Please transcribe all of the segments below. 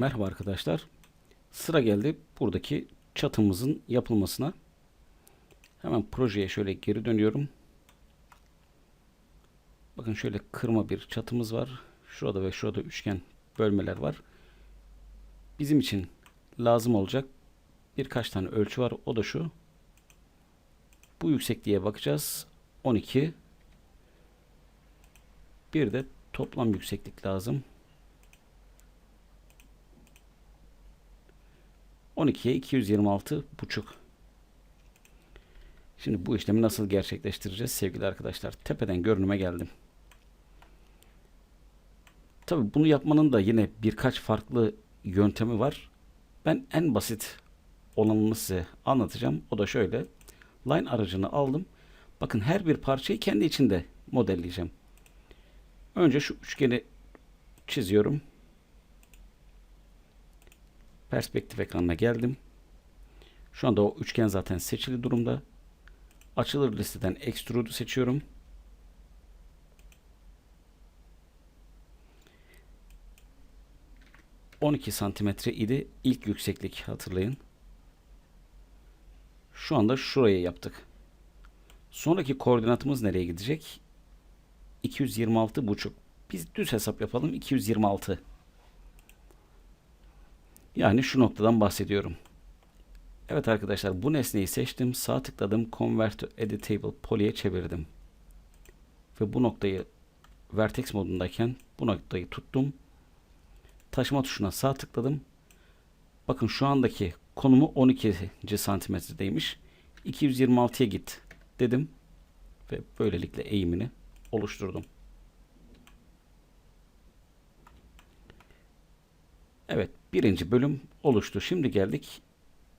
Merhaba arkadaşlar. Sıra geldi buradaki çatımızın yapılmasına. Hemen projeye şöyle geri dönüyorum. Bakın şöyle kırma bir çatımız var. Şurada ve şurada üçgen bölmeler var. Bizim için lazım olacak birkaç tane ölçü var. O da şu. Bu yüksekliğe bakacağız. 12. Bir de toplam yükseklik lazım. 12'ye 226 buçuk. Şimdi bu işlemi nasıl gerçekleştireceğiz sevgili arkadaşlar? Tepeden görünüme geldim. Tabi bunu yapmanın da yine birkaç farklı yöntemi var. Ben en basit olanını size anlatacağım. O da şöyle. Line aracını aldım. Bakın her bir parçayı kendi içinde modelleyeceğim. Önce şu üçgeni çiziyorum. Perspektif ekranına geldim. Şu anda o üçgen zaten seçili durumda. Açılır listeden Extrude'u seçiyorum. ...12 santimetre idi ilk yükseklik hatırlayın. Şu anda şuraya yaptık. Sonraki koordinatımız nereye gidecek? 226 buçuk. Biz düz hesap yapalım. 226. Yani şu noktadan bahsediyorum. Evet arkadaşlar bu nesneyi seçtim. Sağ tıkladım. Convert to Editable Poly'e çevirdim. Ve bu noktayı Vertex modundayken bu noktayı tuttum. Taşıma tuşuna sağ tıkladım. Bakın şu andaki konumu 12. santimetredeymiş. 226'ya git dedim. Ve böylelikle eğimini oluşturdum. Evet birinci bölüm oluştu. Şimdi geldik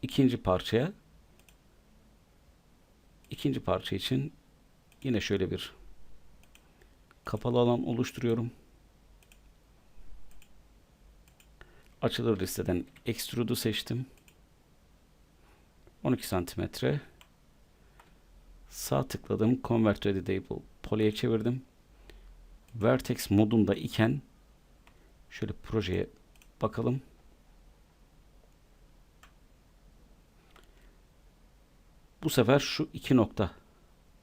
ikinci parçaya. İkinci parça için yine şöyle bir kapalı alan oluşturuyorum. Açılır listeden Extrude'u seçtim. 12 santimetre. Sağ tıkladım. Convert to Editable Poly'e çevirdim. Vertex modunda iken şöyle projeye bakalım. Bu sefer şu iki nokta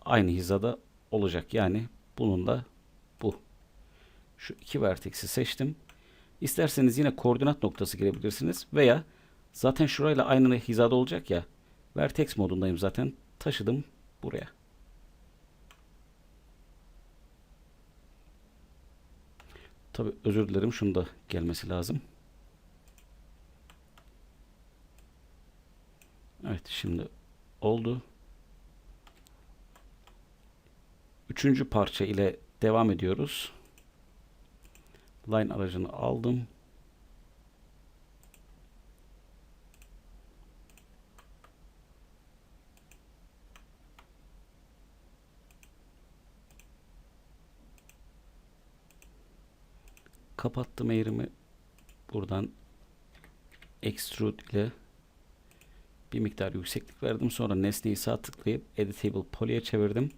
aynı hizada olacak. Yani bunun da bu. Şu iki vertex'i seçtim. İsterseniz yine koordinat noktası girebilirsiniz veya zaten şurayla aynı hizada olacak ya. Vertex modundayım zaten. Taşıdım buraya. Tabi özür dilerim şunu da gelmesi lazım. Evet şimdi oldu. Üçüncü parça ile devam ediyoruz. Line aracını aldım. Kapattım eğrimi. Buradan extrude ile bir miktar yükseklik verdim. Sonra nesneyi sağ tıklayıp editable poly'e çevirdim.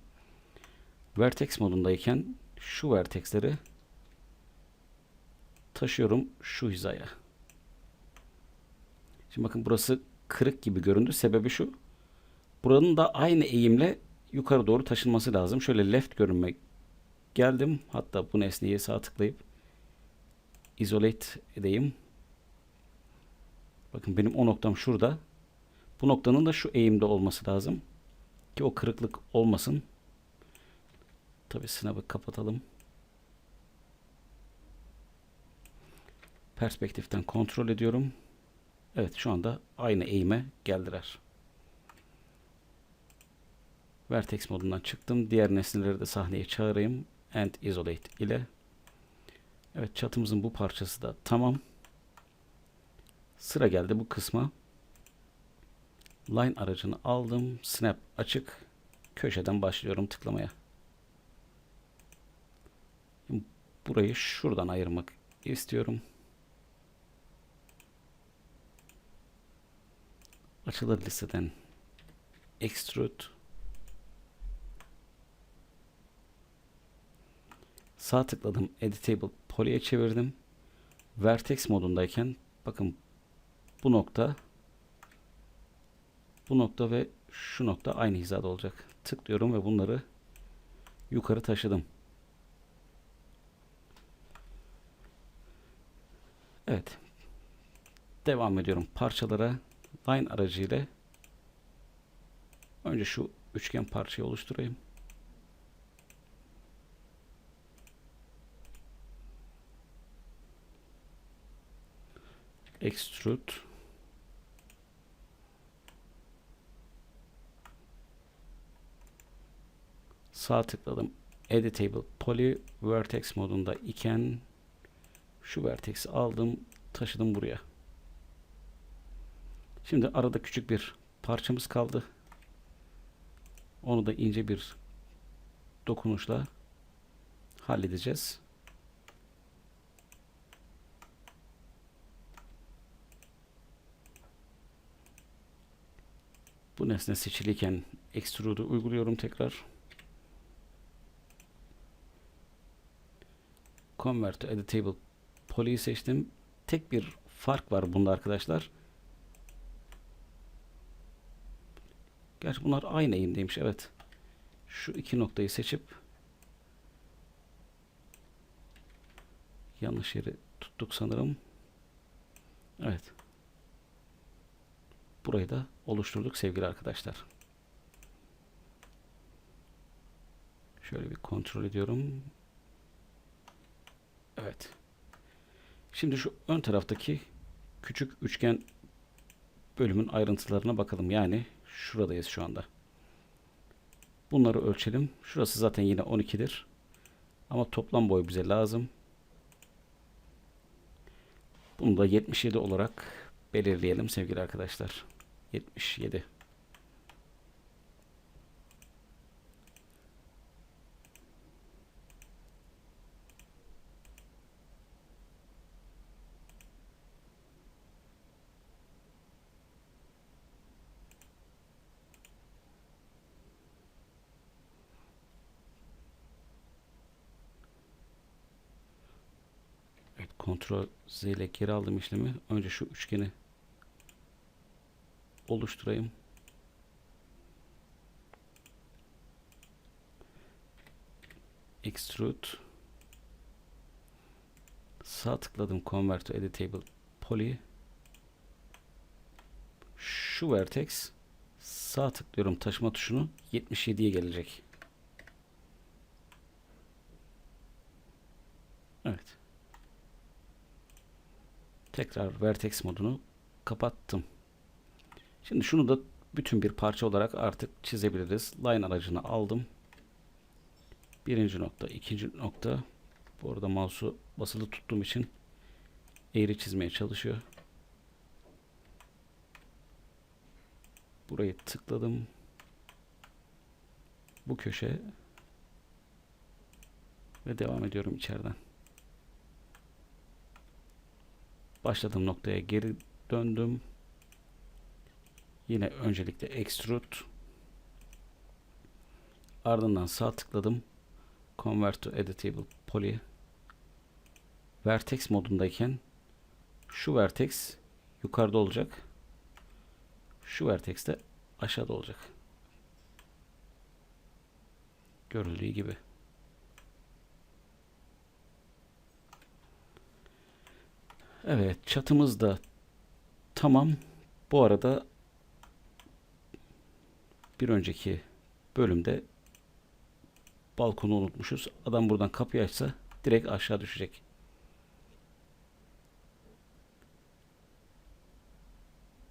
Vertex modundayken şu vertexleri taşıyorum şu hizaya. Şimdi bakın burası kırık gibi göründü. Sebebi şu. Buranın da aynı eğimle yukarı doğru taşınması lazım. Şöyle left görünme geldim. Hatta bu nesneyi sağ tıklayıp isolate edeyim. Bakın benim o noktam şurada. Bu noktanın da şu eğimde olması lazım. Ki o kırıklık olmasın. Tabi sınavı kapatalım. Perspektiften kontrol ediyorum. Evet şu anda aynı eğime geldiler. Vertex modundan çıktım. Diğer nesneleri de sahneye çağırayım. And isolate ile. Evet çatımızın bu parçası da tamam. Sıra geldi bu kısma. Line aracını aldım. Snap açık. Köşeden başlıyorum tıklamaya. Burayı şuradan ayırmak istiyorum. Açılır listeden Extrude Sağ tıkladım. Editable Poly'e çevirdim. Vertex modundayken bakın bu nokta bu nokta ve şu nokta aynı hizada olacak. Tıklıyorum ve bunları yukarı taşıdım. Evet. Devam ediyorum parçalara. Line aracıyla önce şu üçgen parçayı oluşturayım. Extrude Sağ tıkladım. Editable Poly Vertex modunda iken şu vertex'i aldım, taşıdım buraya. Şimdi arada küçük bir parçamız kaldı. Onu da ince bir dokunuşla halledeceğiz. Bu nesne seçiliyken extrude'u uyguluyorum tekrar. Convert to Editable Poly'yi seçtim. Tek bir fark var bunda arkadaşlar. Gerçi bunlar aynı eğimdeymiş. Evet. Şu iki noktayı seçip yanlış yeri tuttuk sanırım. Evet. Burayı da oluşturduk sevgili arkadaşlar. Şöyle bir kontrol ediyorum. Evet. Şimdi şu ön taraftaki küçük üçgen bölümün ayrıntılarına bakalım. Yani şuradayız şu anda. Bunları ölçelim. Şurası zaten yine 12'dir. Ama toplam boy bize lazım. Bunu da 77 olarak belirleyelim sevgili arkadaşlar. 77. Evet, Ctrl Z ile geri aldım işlemi. Önce şu üçgeni oluşturayım. Extrude sağ tıkladım Convert to Editable Poly şu vertex sağ tıklıyorum taşıma tuşunu 77'ye gelecek. Evet. Tekrar vertex modunu kapattım. Şimdi şunu da bütün bir parça olarak artık çizebiliriz. Line aracını aldım. Birinci nokta, ikinci nokta. Bu arada mouse'u basılı tuttuğum için eğri çizmeye çalışıyor. Burayı tıkladım. Bu köşe ve devam ediyorum içeriden. Başladığım noktaya geri döndüm. Yine öncelikle extrude ardından sağ tıkladım. Convert to editable poly vertex modundayken şu vertex yukarıda olacak. Şu vertex de aşağıda olacak. Görüldüğü gibi. Evet çatımız da tamam. Bu arada bir önceki bölümde balkonu unutmuşuz. Adam buradan kapıyı açsa direkt aşağı düşecek.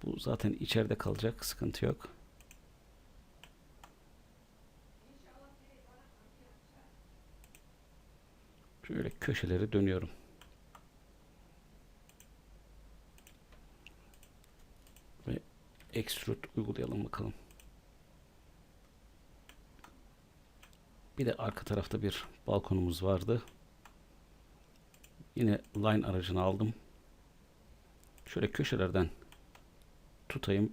Bu zaten içeride kalacak. Sıkıntı yok. Şöyle köşeleri dönüyorum. Ve extrude uygulayalım bakalım. Bir de arka tarafta bir balkonumuz vardı. Yine line aracını aldım. Şöyle köşelerden tutayım.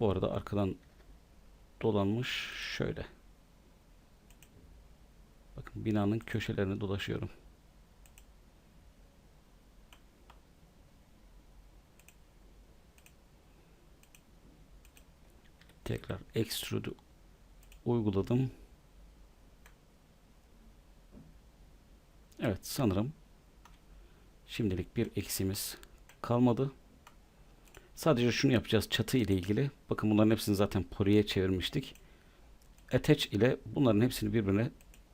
Bu arada arkadan dolanmış şöyle. Bakın binanın köşelerini dolaşıyorum. Tekrar extrude uyguladım. Evet sanırım şimdilik bir eksimiz kalmadı. Sadece şunu yapacağız çatı ile ilgili. Bakın bunların hepsini zaten poliye çevirmiştik. Attach ile bunların hepsini birbirine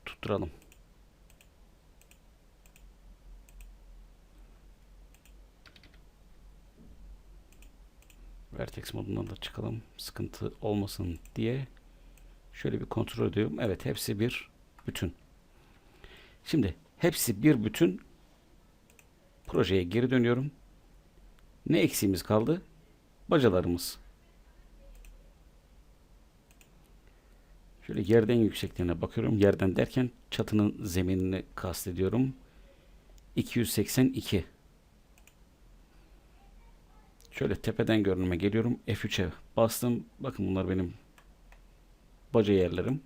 tutturalım. Vertex modundan da çıkalım. Sıkıntı olmasın diye. Şöyle bir kontrol ediyorum. Evet hepsi bir bütün. Şimdi hepsi bir bütün. Projeye geri dönüyorum. Ne eksiğimiz kaldı? Bacalarımız. Şöyle yerden yüksekliğine bakıyorum. Yerden derken çatının zeminini kastediyorum. 282. Şöyle tepeden görünüme geliyorum. F3'e bastım. Bakın bunlar benim baca yerlerim.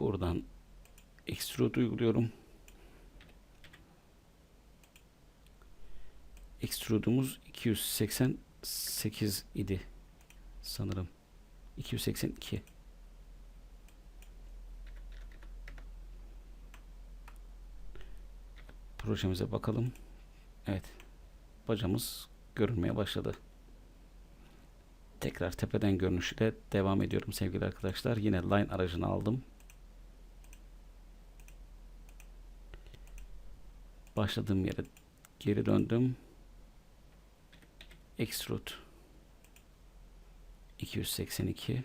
Buradan extrude uyguluyorum. Extrude'umuz 288 idi sanırım. 282. Projemize bakalım. Evet. Bacamız görünmeye başladı. Tekrar tepeden görünüşüyle devam ediyorum sevgili arkadaşlar. Yine line aracını aldım. Başladığım yere geri döndüm. Extrude 282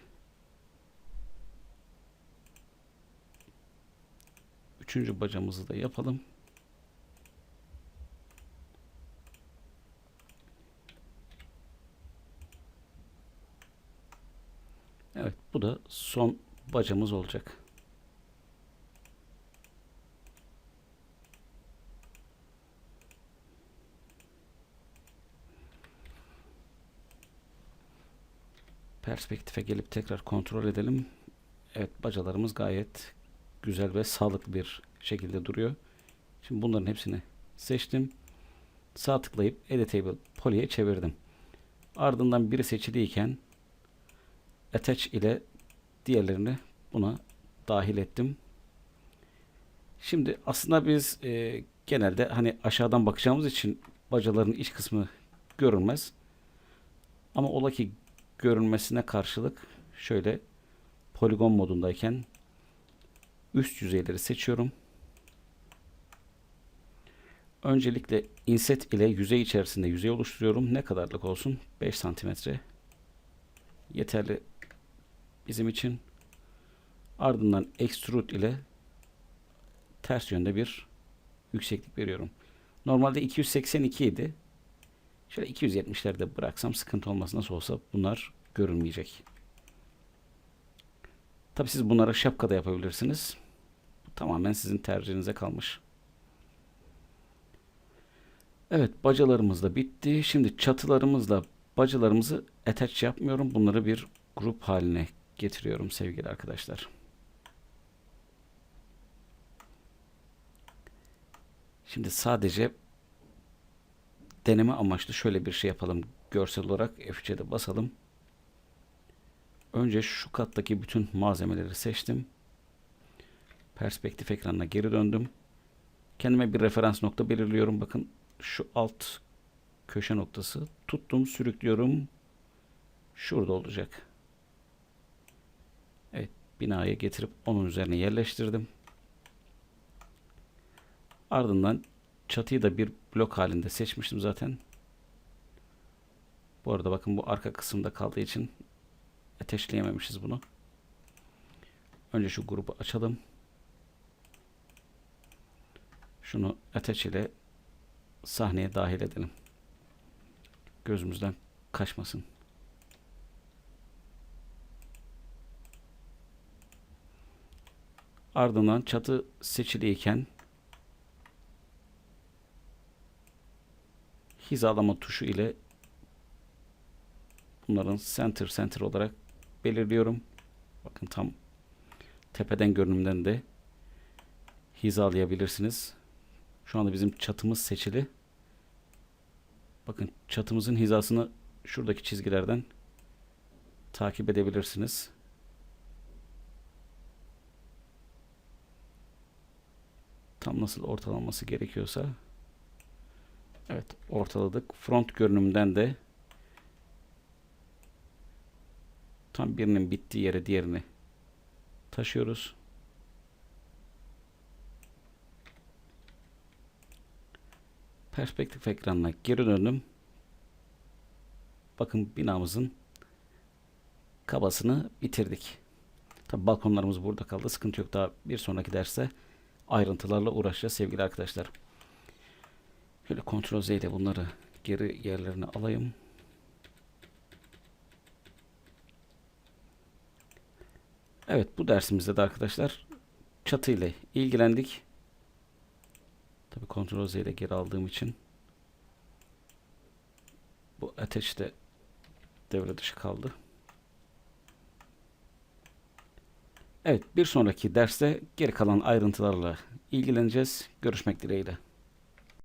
Üçüncü bacamızı da yapalım. Evet bu da son bacamız olacak. Perspektife gelip tekrar kontrol edelim. Evet bacalarımız gayet güzel ve sağlıklı bir şekilde duruyor. Şimdi bunların hepsini seçtim. Sağ tıklayıp Editable Poly'e çevirdim. Ardından biri seçiliyken Attach ile diğerlerini buna dahil ettim. Şimdi aslında biz e, genelde hani aşağıdan bakacağımız için bacaların iç kısmı görünmez. Ama ola ki görünmesine karşılık şöyle poligon modundayken üst yüzeyleri seçiyorum. Öncelikle inset ile yüzey içerisinde yüzey oluşturuyorum. Ne kadarlık olsun? 5 santimetre. Yeterli bizim için. Ardından extrude ile ters yönde bir yükseklik veriyorum. Normalde 282 idi. Şöyle 270'lerde bıraksam sıkıntı olmaz. Nasıl olsa bunlar görünmeyecek. Tabi siz bunları şapkada yapabilirsiniz. Bu tamamen sizin tercihinize kalmış. Evet bacalarımız da bitti. Şimdi çatılarımızla bacalarımızı attach yapmıyorum. Bunları bir grup haline getiriyorum sevgili arkadaşlar. Şimdi sadece deneme amaçlı şöyle bir şey yapalım. Görsel olarak F3'e de basalım. Önce şu kattaki bütün malzemeleri seçtim. Perspektif ekranına geri döndüm. Kendime bir referans nokta belirliyorum. Bakın şu alt köşe noktası. Tuttum, sürüklüyorum. Şurada olacak. Binaya getirip onun üzerine yerleştirdim. Ardından çatıyı da bir blok halinde seçmiştim zaten. Bu arada bakın bu arka kısımda kaldığı için ateşleyememişiz bunu. Önce şu grubu açalım. Şunu ateş ile sahneye dahil edelim. Gözümüzden kaçmasın. Ardından çatı seçiliyken hizalama tuşu ile bunların center center olarak belirliyorum. Bakın tam tepeden görünümden de hizalayabilirsiniz. Şu anda bizim çatımız seçili. Bakın çatımızın hizasını şuradaki çizgilerden takip edebilirsiniz. Tam nasıl ortalanması gerekiyorsa Evet ortaladık. Front görünümden de tam birinin bittiği yere diğerini taşıyoruz. Perspektif ekranına geri döndüm. Bakın binamızın kabasını bitirdik. Tabi balkonlarımız burada kaldı. Sıkıntı yok. Daha bir sonraki derste ayrıntılarla uğraşacağız sevgili arkadaşlar. Şöyle Ctrl Z ile bunları geri yerlerine alayım. Evet bu dersimizde de arkadaşlar çatı ile ilgilendik. Tabi Ctrl Z ile geri aldığım için bu ateş de devre dışı kaldı. Evet bir sonraki derste geri kalan ayrıntılarla ilgileneceğiz. Görüşmek dileğiyle.